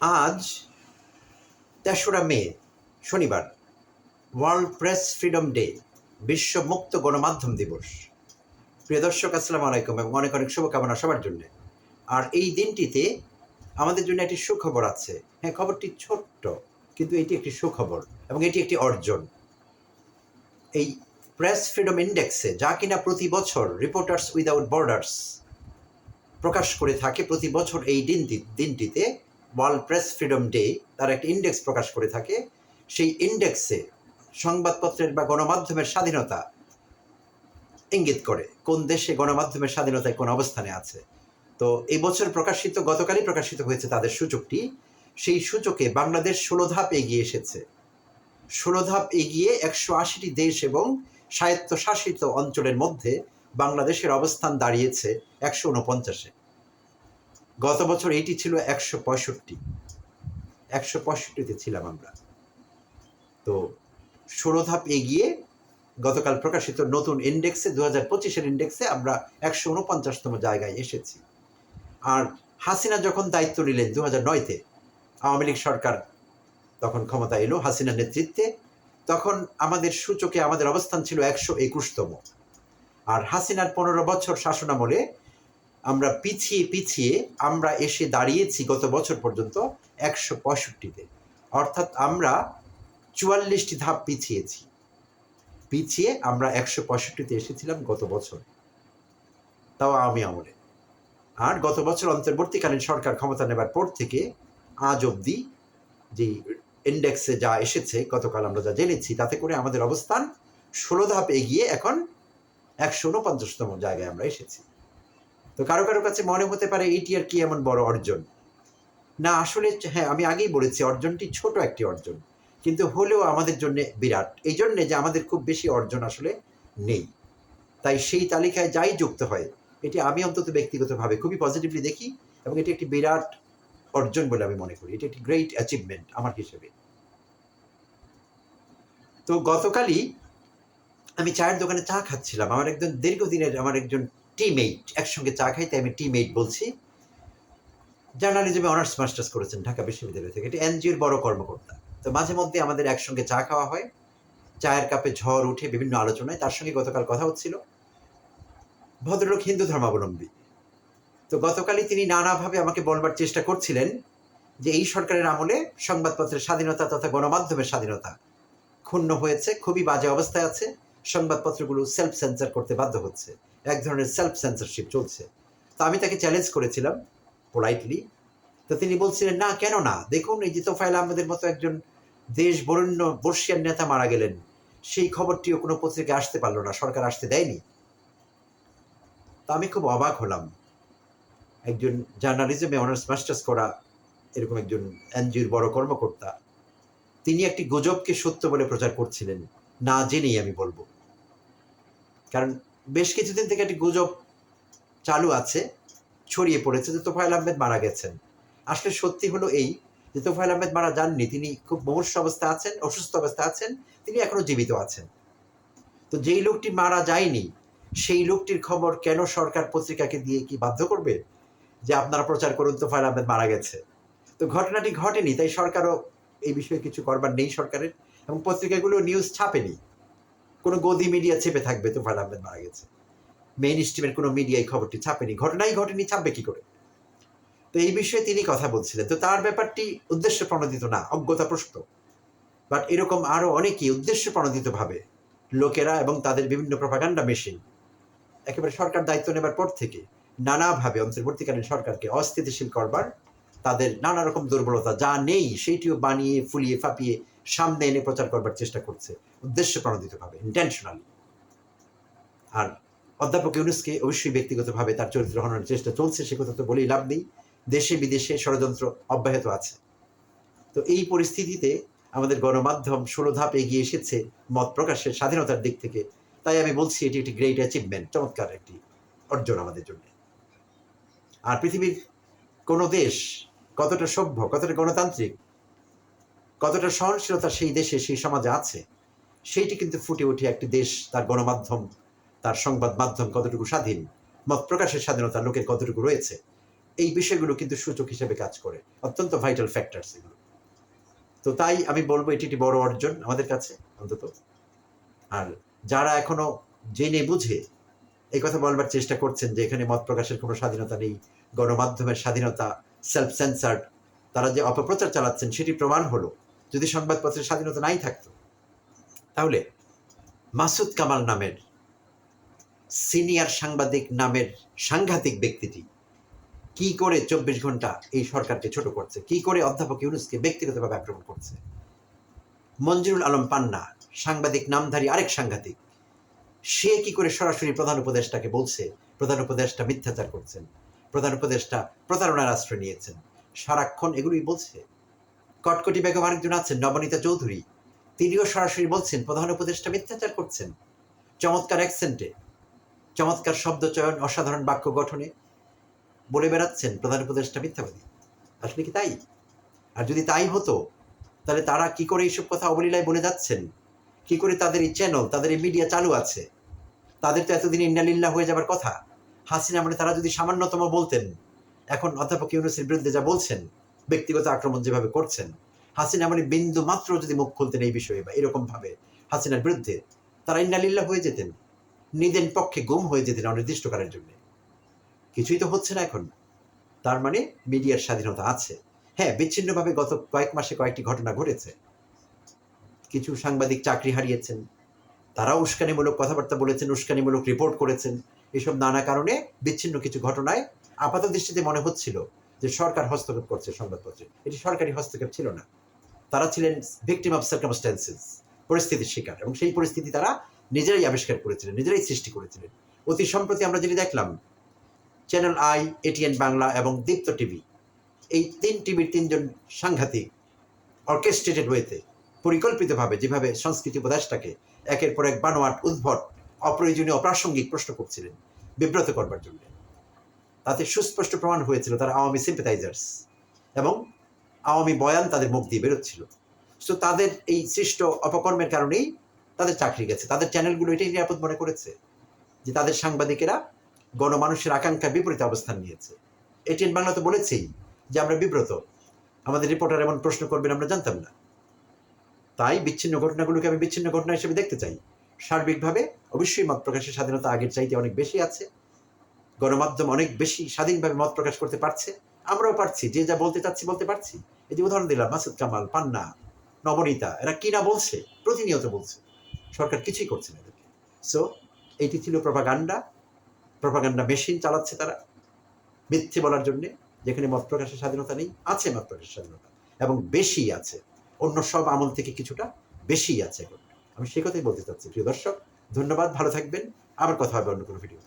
আজ তেসরা মে, শনিবার ওয়ার্ল্ড প্রেস ফ্রিডম ডে বিশ্ব মুক্ত গণমাধ্যম দিবস। প্রিয় দর্শক, আসসালামু আলাইকুম এবং অনেক অনেক শুভকামনা সবার জন্য। আর এই দিনটিতে আমাদের জন্য একটি সুখবর আছে। হ্যাঁ খবরটি ছোট্ট, কিন্তু এটি একটি সুখবর এবং এটি একটি অর্জন। এই প্রেস ফ্রিডম ইন্ডেক্সে যা কিনা প্রতি বছর রিপোর্টার্স উইদাউট বর্ডার্স প্রকাশ করে থাকে, প্রতি বছর এই দিনটি দিনটিতে ওয়ার্ল্ড প্রেস ফ্রিডম ডে তার একটা ইন্ডেক্স প্রকাশ করে থাকে। সেই ইন্ডেক্সে সংবাদপত্রের বা গণমাধ্যমের স্বাধীনতা ইঙ্গিত করে, কোন দেশে গণমাধ্যমের স্বাধীনতায় কোন অবস্থানে আছে। তো এই বছর প্রকাশিত, গতকালই প্রকাশিত হয়েছে তাদের সূচকটি সেই সূচকে বাংলাদেশ ষোলো ধাপ এগিয়ে এসেছে। ষোলো ধাপ এগিয়ে একশো আশিটি দেশ এবং স্বায়ত্তশাসিত অঞ্চলের মধ্যে বাংলাদেশের অবস্থান দাঁড়িয়েছে একশো উনপঞ্চাশে গত বছর এইটি ছিল একশো পঁয়ষট্টি। একশো পঁয়ষট্টিতে ছিলাম আমরা। তো ষোলো ধাপ এগিয়ে গতকাল প্রকাশিত নতুন ইন্ডেক্সে দু হাজার পঁচিশের ইন্ডেক্সে আমরা একশো উনপঞ্চাশতম জায়গায় এসেছি। আর হাসিনা যখন দায়িত্ব নিলেন দু হাজার নয়তে, আওয়ামী লীগ সরকার তখন ক্ষমতা এলো হাসিনার নেতৃত্বে। তখন আমাদের সূচকে আমাদের অবস্থান ছিল একশো একুশতম। আর হাসিনার পনেরো বছর শাসনামলে আমরা পিছিয়ে পিছিয়ে আমরা এসে দাঁড়িয়েছি গত বছর পর্যন্ত একশো পঁয়ষট্টিতে। অর্থাৎ আমরা চুয়াল্লিশটি ধাপ পিছিয়েছি। পিছিয়ে আমরা একশো পঁয়ষট্টিতে এসেছিলাম গত বছর। তাও আমি আমলে। আর গত বছর অন্তর্বর্তীকালীন সরকার ক্ষমতা নেবার পর থেকে আজ অবধি যে ইন্ডেক্সে যা এসেছে, গতকাল আমরা যা জেনেছি, তাতে করে আমাদের অবস্থান ষোলো ধাপ এগিয়ে এখন একশো উনপঞ্চাশতম জায়গায় আমরা এসেছি। তো কারও কারও কাছে মনে হতে পারে এটি আর কি এমন বড় অর্জন। না, আসলে হ্যাঁ আমি আগেই বলেছি, অর্জনটি ছোট একটি অর্জন। কিন্তু হলেও আমাদের জন্য বিরাট। এই জন্যে যে আমাদের খুব বেশি অর্জন আসলে নেই। তাই সেই তালিকায় যাই যুক্ত হয়, এটি আমি অন্তত ব্যক্তিগতভাবে খুবই পজিটিভলি দেখি এবং এটি একটি বিরাট অর্জন বলে আমি মনে করি। এটি একটি গ্রেট অ্যাচিভমেন্ট আমার হিসেবে। তো গতকালই আমি চায়ের দোকানে চা খাচ্ছিলাম। আমার একজন দীর্ঘদিনের, আমার একজন টিমমেট একসঙ্গে চা খাইতে আমি টিমমেট বলছি। জার্নালিজমে অনার্স মাস্টার্স করেছেন ঢাকা বিশ্ববিদ্যালয় থেকে। এটি এনজিওর বড় কর্মকর্তা। তো মাঝে মধ্যে আমাদের একসঙ্গে চা খাওয়া হয়। চায়ের কাপে ঝড় উঠে বিভিন্ন আলোচনায়। তার সঙ্গে গতকাল কথা হচ্ছিল। ভদ্রলোক হিন্দু ধর্মাবলম্বী। তো গতকালই তিনি নানাভাবে আমাকে বলবার চেষ্টা করছিলেন যে এই সরকারের আমলে সংবাদপত্রের স্বাধীনতা তথা গণমাধ্যমের স্বাধীনতা ক্ষুণ্ণ হয়েছে, খুবই বাজে অবস্থায় আছে। সংবাদপত্রগুলো সেলফ সেন্সার করতে বাধ্য হচ্ছে। এক ধরনের সেলফ সেন্সারশিপ চলছে। তো আমি তাকে চ্যালেঞ্জ করেছিলাম পোলাইটলি তো তিনি বলছিলেন, না, কেন না? দেখুন, এই যে তোফাইল আহমেদের মতো একজন দেশ বরেণ্য বর্ষিয়ান নেতা মারা গেলেন। সেই খবরটিও কোনো পত্রিকা আসতে পারল না, সরকার আসতে দেয়নি। তা আমি খুব অবাক হলাম। একজন জার্নালিজমে অনার্স মাস্টার্স করা এরকম একজন এনজিওর বড় কর্মকর্তা, তিনি একটি গুজবকে সত্য বলে প্রচার করছিলেন, না জেনেই আমি বলব। কারণ বেশ কিছুদিন থেকে একটি গুজব চালু আছে, ছড়িয়ে পড়েছে যে তোফায়েল আহমেদ মারা গেছেন। আসলে সত্যি হলো এই যে তোফায়েল আহমেদ মারা যাননি, তিনি খুব মুমূর্ষ অবস্থা আছেন, অসুস্থ অবস্থায় আছেন, তিনি এখনও জীবিত আছেন। তো যেই লোকটি মারা যায়নি, সেই লোকটির খবর কেন সরকার পত্রিকাকে দিয়ে কি বাধ্য করবে? যে আপনারা প্রচার করুন, তোফায়েল আহমেদ মারা গেছে। তো ঘটনাটি ঘটেনি, তাই সরকারও এই বিষয়ে কিছু করবার নেই সরকারের, এবং পত্রিকাগুলো নিউজ ছাপেনি। কোনো গদি মিডিয়া চেপে থাকবে তোফায়েল আহমেদ মারা গেছে। মেইন স্ট্রিমের কোনো মিডিয়ায় খবরটি ছাপেনি। ঘটনাই ঘটেনি, ছাপবে কি করে? তো এই বিষয়ে তিনি কথা বলছিলেন। তো তার ব্যাপারটি উদ্দেশ্য প্রণোদিত না, অজ্ঞতা প্রশ্ন বাট এরকম আরও অনেকেই উদ্দেশ্য প্রণোদিতভাবে লোকেরা এবং তাদের বিভিন্ন প্রপাগান্ডা মেশিন একেবারে সরকার দায়িত্ব নেবার পর থেকে নানাভাবে অন্তর্বর্তীকালীন সরকারকে অস্থিতিশীল করবার, তাদের নানা রকম দুর্বলতা যা নেই সেইটিও বানিয়ে, ফুলিয়ে, ফাঁপিয়ে সামনে এনে প্রচার করবার চেষ্টা করছে। উদ্দেশ্য প্রণোদিতভাবে ইন্টেনশনালি আর অধ্যাপক ইউনুসকে অবশ্যই ব্যক্তিগতভাবে তার চরিত্র হনার চেষ্টা চলছে, সে কথা তো বলেই লাভ নেই। দেশে বিদেশে ষড়যন্ত্র অব্যাহত আছে। তো এই পরিস্থিতিতে আমাদের গণমাধ্যম ষোলো ধাপ এগিয়ে এসেছে মত প্রকাশের স্বাধীনতার দিক থেকে। তাই আমি বলছি, এটি একটি গ্রেট অ্যাচিভমেন্ট চমৎকার একটি অর্জন আমাদের জন্য। আর পৃথিবীর কোনো দেশ কতটা সভ্য, কতটা গণতান্ত্রিক কতটা সহনশীলতা সেই দেশে, সেই সমাজে আছে, সেইটি কিন্তু ফুটে উঠে একটি দেশ, তার গণমাধ্যম, তার সংবাদ মাধ্যম কতটুকু স্বাধীন, মত প্রকাশের স্বাধীনতা লোকের কতটুকু রয়েছে, এই বিষয়গুলো কিন্তু সূচক হিসেবে কাজ করে, অত্যন্ত ভাইটাল ফ্যাক্টরস এগুলো। তো তাই আমি বলব এটি একটি বড় অর্জন আমাদের কাছে, অন্তত। আর যারা এখনও জেনে বুঝে এই কথা বলবার চেষ্টা করছেন যে এখানে মত প্রকাশের কোনো স্বাধীনতা নেই, গণমাধ্যমের স্বাধীনতা সেলফ সেন্সার্ড তারা যে অপপ্রচার চালাচ্ছেন সেটি প্রমাণ হলো যদি সংবাদপত্রের স্বাধীনতা নাই থাকতো, তাহলে মাসুদ কামাল নামের সিনিয়র সাংবাদিক নামের সাংঘাতিক ব্যক্তিটি কি করে চব্বিশ ঘণ্টা এই সরকারকে ছোট করছে? কি করে অধ্যাপক ইউনুসকে ব্যক্তিগতভাবে আক্রমণ করছে? মঞ্জুরুল আলম পান্না, সাংবাদিক, নামধারী, আরেক সাংঘাতিক, সে কি করে সরাসরি প্রধান উপদেষ্টাকে বলছে, প্রধান উপদেষ্টা মিথ্যাচার করছেন, প্রধান উপদেষ্টা প্রতারণার আশ্রয় নিয়েছেন, সারাক্ষণ এগুলোই বলছে? কটকটি বেগম আরেকজন আছেন, নবনীতা চৌধুরী। তিনিও সরাসরি বলছেন, প্রধান উপদেষ্টা মিথ্যাচার করছেন। চমৎকার অ্যাকসেন্টে। চমৎকার শব্দ চয়ন, অসাধারণ বাক্য গঠনে বলে বেড়াচ্ছেন প্রধান উপদেষ্টা মিথ্যাবাদী। আসলে কি তাই? আর যদি তাই হতো, তাহলে তারা কি করে এইসব কথা অবলীলায় বলে যাচ্ছেন? কি করে তাদের এই চ্যানেল তাদের এই মিডিয়া চালু আছে? তাদের তো এতদিন ইন্নালিল্লা হয়ে যাবার কথা। হাসিনা মানে তারা যদি সামান্যতম বলতেন, এখন অধ্যাপক ইউনুসের বিরুদ্ধে যা বলছেন ব্যক্তিগত আক্রমণ যেভাবে করছেন, হাসিনা মানে বিন্দু মাত্র যদি মুখ খুলতেন এই বিষয়ে বা এরকম ভাবে হাসিনার বিরুদ্ধে, তারা ইন্নালিল্লা হয়ে যেতেন নিদেন পক্ষে গুম হয়ে যেতেন অনির্দিষ্টকালের জন্য। কিছুই তো হচ্ছে না এখন। তার মানে মিডিয়ার স্বাধীনতা আছে। হ্যাঁ বিচ্ছিন্নভাবে গত কয়েক মাসে কয়েকটি ঘটনা ঘটেছে। কিছু সাংবাদিক চাকরি হারিয়েছেন। তারা উস্কানিমূলক কথাবার্তা বলেছেন, উস্কানিমূলক রিপোর্ট করেছেন। এসব নানা কারণে বিচ্ছিন্ন কিছু ঘটনায় আপাত দৃষ্টিতে মনে হচ্ছিল যে সরকার হস্তক্ষেপ করছে সংবাদপত্রে। এটি সরকারি হস্তক্ষেপ ছিল না। তারা ছিলেন ভিকটিম অফ সার্কামস্ট্যান্সেস পরিস্থিতির শিকার। এবং সেই পরিস্থিতি তারা নিজেরাই আবিষ্কার করেছিলেন, নিজেরাই সৃষ্টি করেছিলেন। অতি সম্প্রতি আমরা যেটি দেখলাম চ্যানেল আই এটিএন বাংলা এবং দীপ্ত টিভি, এই তিন টিভির তিনজন সাংঘাতিক অর্কেস্ট্রেটেড ওয়েতে পরিকল্পিতভাবে যেভাবে সংস্কৃতি উপদেশটাকে একের পর এক বানোয়াট, উদ্ভট, অপ্রয়োজনীয়, অপ্রাসঙ্গিক প্রশ্ন করছিলেন, বিব্রত করবার জন্য। তাতে সুস্পষ্ট প্রমাণ হয়েছিল তারা আওয়ামী সিম্পেথাইজার্স এবং আওয়ামী বয়ান তাদের মুখ দিয়ে বেরোচ্ছিল। সো তাদের এই সৃষ্ট অপকর্মের কারণেই তাদের চাকরি গেছে। তাদের চ্যানেলগুলো এটাই নিরাপদ মনে করেছে যে তাদের সাংবাদিকেরা গণমানুষের আকাঙ্ক্ষার বিপরীতে অবস্থান নিয়েছে। এটিএন বাংলা তো বলেছেই যে আমরা বিব্রত। আমাদের রিপোর্টার এমন প্রশ্ন করবেন আমরা জানতাম না। তাই বিচ্ছিন্ন ঘটনাগুলোকে আমি বিচ্ছিন্ন ঘটনা হিসেবে দেখতে চাই। সার্বিকভাবে অবশ্যই মত প্রকাশের স্বাধীনতা আগের চাইতে অনেক বেশি আছে। গণমাধ্যম অনেক বেশি স্বাধীনভাবে মত প্রকাশ করতে পারছে। আমরাও পারছি, যে যা বলতে চাচ্ছি বলতে পারছি। এই যে উদাহরণ দিলাম, মাসুদ কামাল, পান্না, নবনীতা, এরা কি না বলছে? প্রতিনিয়ত বলছে। সরকার কিছুই করছে না এদেরকে। সো এটি ছিল প্রভাগান্ডা প্রভাগান্ডা মেশিন চালাচ্ছে তারা। মিথ্যে বলার জন্যে, যেখানে মত প্রকাশের স্বাধীনতা নেই, আছে মত প্রকাশের স্বাধীনতা। এবং বেশি আছে। অন্য সব আমল থেকে কিছুটা বেশি আছে এখন। আমি সে কথাই বলতে চাচ্ছি, প্রিয় দর্শক, ধন্যবাদ, ভালো থাকবেন। আবার কথা হবে অন্য কোনো ভিডিও